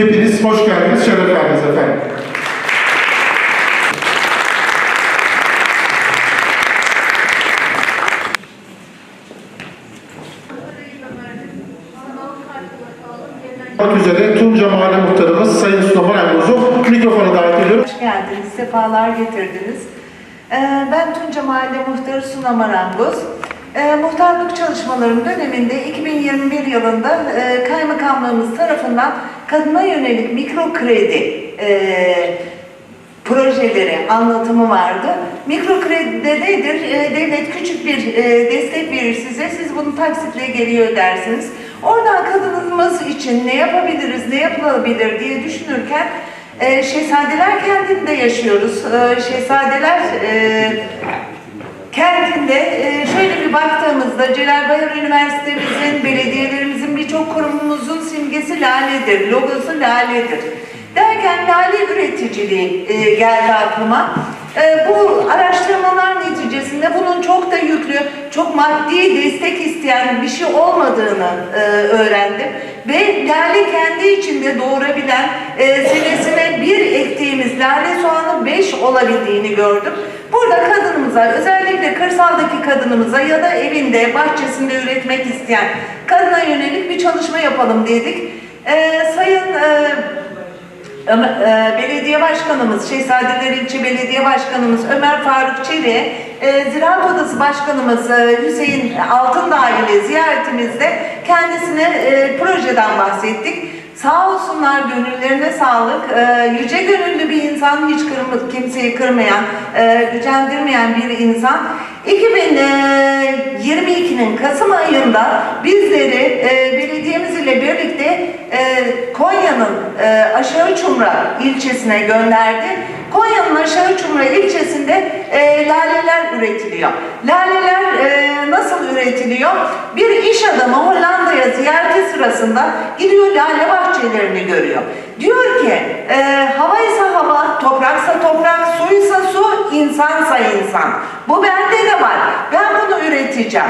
Hepiniz hoş geldiniz, şeref verdiniz efendim. Olmak üzere Tunca Mahalle Muhtarımız Sayın Süleyman Engoz'u mikrofona davet ediyorum. Hoş geldiniz, sefalar getirdiniz. Ee, Ben Tunca Mahalle Muhtarı Suna Marangoz. Ee, Muhtarlık çalışmalarım döneminde 2021 yılında e, Kaymakamlığımız tarafından kadına yönelik mikro kredi e, projeleri anlatımı vardı. Mikro kredide nedir? E, devlet küçük bir e, destek verir size. Siz bunu taksitle geri ödersiniz. Oradan kadınımız için ne yapabiliriz, ne yapılabilir diye düşünürken e, Şehzadeler kentinde yaşıyoruz. E, Şehzadeler e, kentinde e, şöyle bir baktığımızda Celal Bayar Üniversitemizin, belediyelerimizin birçok kurumumuzun simgesi laledir, logosu laledir. Derken lale üreticiliği e, geldi aklıma. E, bu araştırmalar neticesinde bunun çok da yüklü, çok maddi destek isteyen bir şey olmadığını öğrendim. Ve lale kendi içinde doğurabilen, senesine bir ektiğimiz lale soğanı beş olabildiğini gördüm. Burada kadınımıza, özellikle kırsaldaki kadınımıza ya da evinde, bahçesinde üretmek isteyen kadına yönelik bir çalışma yapalım dedik. E, sayın e, e, Belediye Başkanımız, Şehzadeler İlçe Belediye Başkanımız Ömer Faruk Çelik'e, e, Ziraat Odası Başkanımız e, Hüseyin Altındağ ile ziyaretimizde kendisine projeden bahsettik. Sağ olsunlar, gönüllerine sağlık. E, yüce gönüllü bir insan, hiç kırma, kimseyi kırmayan, e, gücendirmeyen bir insan. 2022'nin Kasım ayında bizleri e, belediyemiz ile birlikte e, Konya'nın e, Aşağı Çumra ilçesine gönderdi. Konya'nın Aşağı Çumra ilçesinde e, laleler üretiliyor. Laleler e, nasıl üretiliyor? Bir iş adamı Hollanda'ya ziyareti sırasında gidiyor lale bahçelerini görüyor. Diyor ki e, havaysa hava, topraksa toprak, suysa su, insansa insan. Bu bende de var. Ben bunu üreteceğim.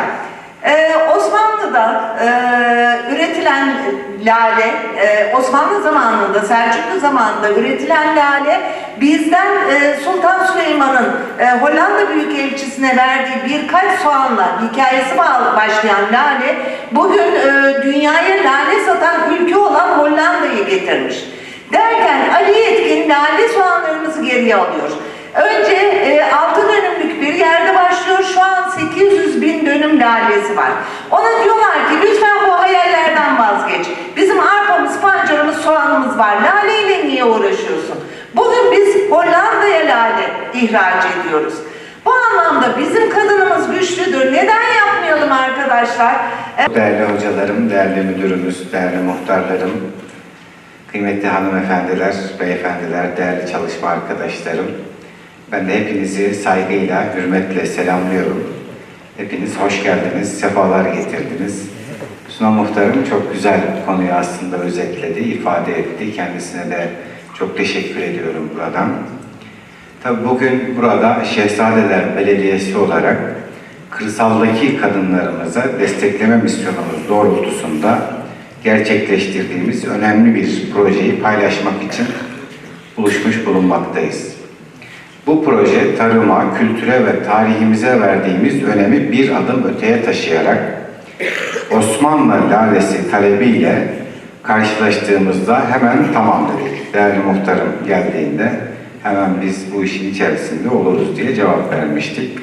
Ee, Osmanlı'da e, üretilen lale, e, Osmanlı zamanında, Selçuklu zamanında üretilen lale bizden e, Sultan Süleyman'ın e, Hollanda Büyükelçisi'ne verdiği birkaç soğanla hikayesi başlayan lale bugün e, dünyaya lale satan ülke olan Hollanda'yı getirmiş. Derken Ali Yetkin lale soğanlarımızı geriye alıyor. Önce lalesi var. Ona diyorlar ki lütfen bu hayallerden vazgeç. Bizim arpamız, pancarımız, soğanımız var. Lale niye uğraşıyorsun? Bugün biz Hollanda'ya lale ihraç ediyoruz. Bu anlamda bizim kadınımız güçlüdür. Neden yapmayalım arkadaşlar? E, Değerli hocalarım, değerli müdürümüz, değerli muhtarlarım, kıymetli hanımefendiler, beyefendiler, değerli çalışma arkadaşlarım. Ben de hepinizi saygıyla, hürmetle selamlıyorum. Hepiniz hoş geldiniz, sefalar getirdiniz. Suna Muhtarım çok güzel konuyu aslında özetledi, ifade etti. Kendisine de çok teşekkür ediyorum buradan. Tabii bugün burada Şehzadeler Belediyesi olarak kırsaldaki kadınlarımıza destekleme misyonumuz doğrultusunda gerçekleştirdiğimiz önemli bir projeyi paylaşmak için buluşmuş bulunmaktayız. Bu proje tarıma, kültüre ve tarihimize verdiğimiz önemi bir adım öteye taşıyarak Osmanlı lalesi talebiyle karşılaştığımızda hemen tamam dedik. Değerli muhtarım geldiğinde hemen biz bu işin içerisinde oluruz diye cevap vermiştik.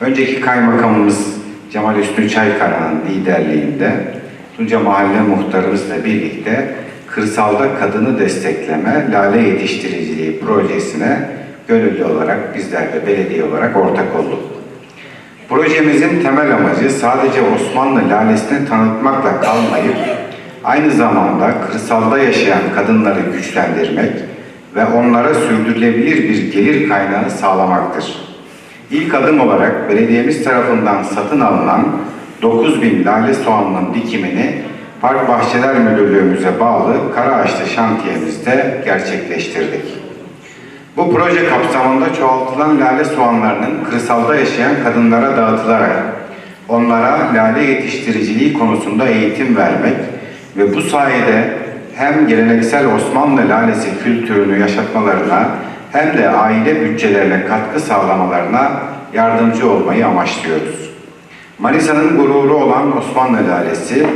Önceki kaymakamımız Cemal Üstü Çaykara'nın liderliğinde Tunca Mahalle Muhtarımızla birlikte kırsalda kadını destekleme lale yetiştiriciliği projesine gönüllü olarak bizler de belediye olarak ortak olduk. Projemizin temel amacı sadece Osmanlı lalesini tanıtmakla kalmayıp aynı zamanda kırsalda yaşayan kadınları güçlendirmek ve onlara sürdürülebilir bir gelir kaynağı sağlamaktır. İlk adım olarak belediyemiz tarafından satın alınan 9000 lale soğanının dikimini Park Bahçeler Müdürlüğümüze bağlı Karaağaçlı şantiyemizde gerçekleştirdik. Bu proje kapsamında çoğaltılan lale soğanlarının kırsalda yaşayan kadınlara dağıtılarak onlara lale yetiştiriciliği konusunda eğitim vermek ve bu sayede hem geleneksel Osmanlı lalesi kültürünü yaşatmalarına hem de aile bütçelerine katkı sağlamalarına yardımcı olmayı amaçlıyoruz. Manisa'nın gururu olan Osmanlı lalesi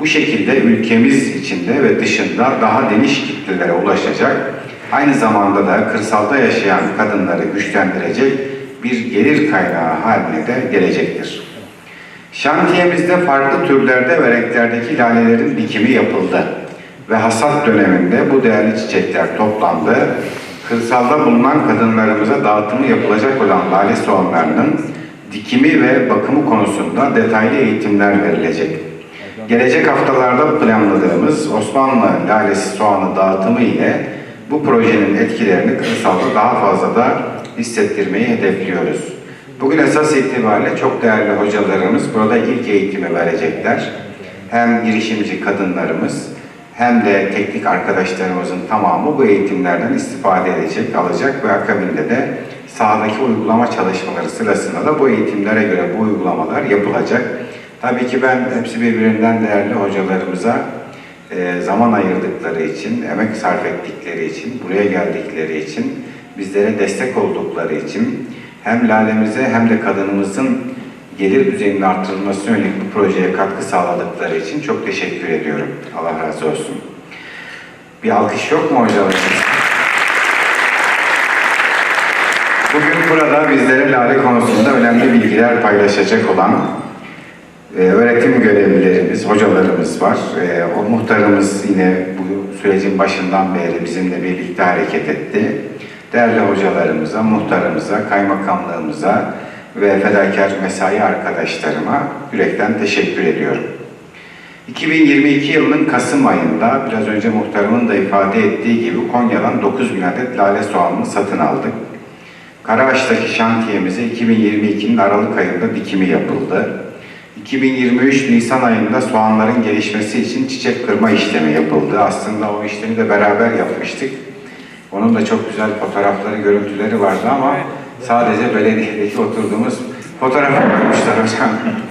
bu şekilde ülkemiz içinde ve dışında daha geniş kitlelere ulaşacak, aynı zamanda da kırsalda yaşayan kadınları güçlendirecek bir gelir kaynağı haline de gelecektir. Şantiyemizde farklı türlerde ve renklerdeki lalelerin dikimi yapıldı ve hasat döneminde bu değerli çiçekler toplandı. Kırsalda bulunan kadınlarımıza dağıtımı yapılacak olan lale soğanlarının dikimi ve bakımı konusunda detaylı eğitimler verilecek. Gelecek haftalarda planladığımız Osmanlı lalesi soğanı dağıtımı ile bu projenin etkilerini kırsalda daha fazla da hissettirmeyi hedefliyoruz. Bugün esas itibariyle çok değerli hocalarımız burada ilk eğitimi verecekler. Hem girişimci kadınlarımız hem de teknik arkadaşlarımızın tamamı bu eğitimlerden istifade edecek, alacak ve akabinde de sahadaki uygulama çalışmaları sırasında da bu eğitimlere göre bu uygulamalar yapılacak. Tabii ki ben hepsi birbirinden değerli hocalarımıza e, zaman ayırdıkları için, emek sarf ettikleri için, buraya geldikleri için, bizlere destek oldukları için hem lalemize hem de kadınımızın gelir düzeyinin artırılmasına yönelik bu projeye katkı sağladıkları için çok teşekkür ediyorum. Allah razı olsun. Bir alkış yok mu için? Bugün burada bizlere lale konusunda önemli bilgiler paylaşacak olan e, öğretim görevlilerimiz, hocalarımız var. E, o muhtarımız yine bu sürecin başından beri bizimle birlikte hareket etti. Değerli hocalarımıza, muhtarımıza, kaymakamlığımıza ve fedakar mesai arkadaşlarıma yürekten teşekkür ediyorum. 2022 yılının Kasım ayında biraz önce muhtarımın da ifade ettiği gibi Konya'dan 9000 adet lale soğanını satın aldık. Karaağaç'taki şantiyemize 2022'nin Aralık ayında dikimi yapıldı. 2023 Nisan ayında soğanların gelişmesi için çiçek kırma işlemi yapıldı. Aslında o işlemi de beraber yapmıştık. Onun da çok güzel fotoğrafları, görüntüleri vardı ama sadece belediyedeki oturduğumuz fotoğrafı koymuşlar hocam.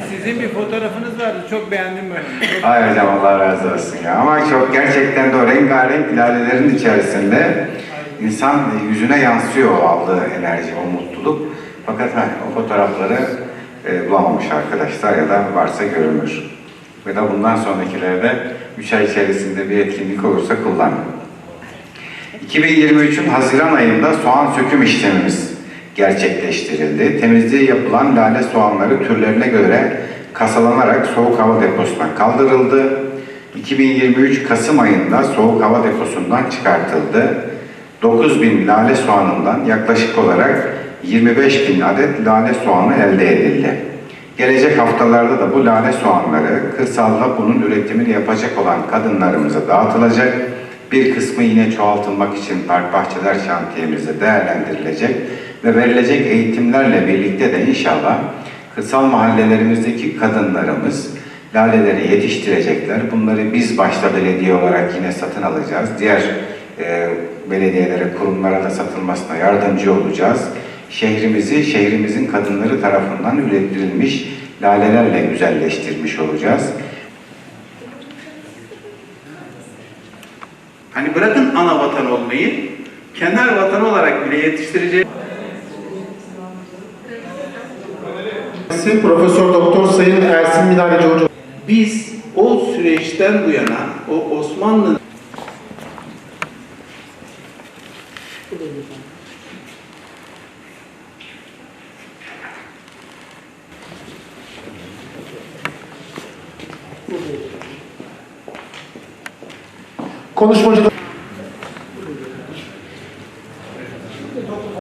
Sizin bir fotoğrafınız vardı. Çok beğendim ben. Ay hocam Allah razı olsun ya. Ama çok gerçekten de o rengarenk lalelerin içerisinde insan yüzüne yansıyor o aldığı enerji, o mutluluk. Fakat ha, o fotoğrafları e, bulamamış arkadaşlar ya da varsa görünür. Ve de bundan sonrakilerde 3 ay içerisinde bir etkinlik olursa kullanın. 2023'ün Haziran ayında soğan söküm işlemimiz gerçekleştirildi. Temizliği yapılan lale soğanları türlerine göre kasalanarak soğuk hava deposuna kaldırıldı. 2023 Kasım ayında soğuk hava deposundan çıkartıldı. 9000 lale soğanından yaklaşık olarak 25 bin adet lale soğanı elde edildi. Gelecek haftalarda da bu lale soğanları kırsalda bunun üretimini yapacak olan kadınlarımıza dağıtılacak. Bir kısmı yine çoğaltılmak için park bahçeler şantiyemizde değerlendirilecek ve verilecek eğitimlerle birlikte de inşallah kırsal mahallelerimizdeki kadınlarımız laleleri yetiştirecekler. Bunları biz başta belediye olarak yine satın alacağız. Diğer e, belediyelere, kurumlara da satılmasına yardımcı olacağız. Şehrimizi, şehrimizin kadınları tarafından ürettirilmiş lalelerle güzelleştirmiş olacağız. Hani bırakın ana vatan olmayı, kenar vatan olarak bile yetiştirecek Profesör Doktor Sayın Ersin Minareci Hoca. biz o süreçten bu yana o Osmanlı Quando os bandidos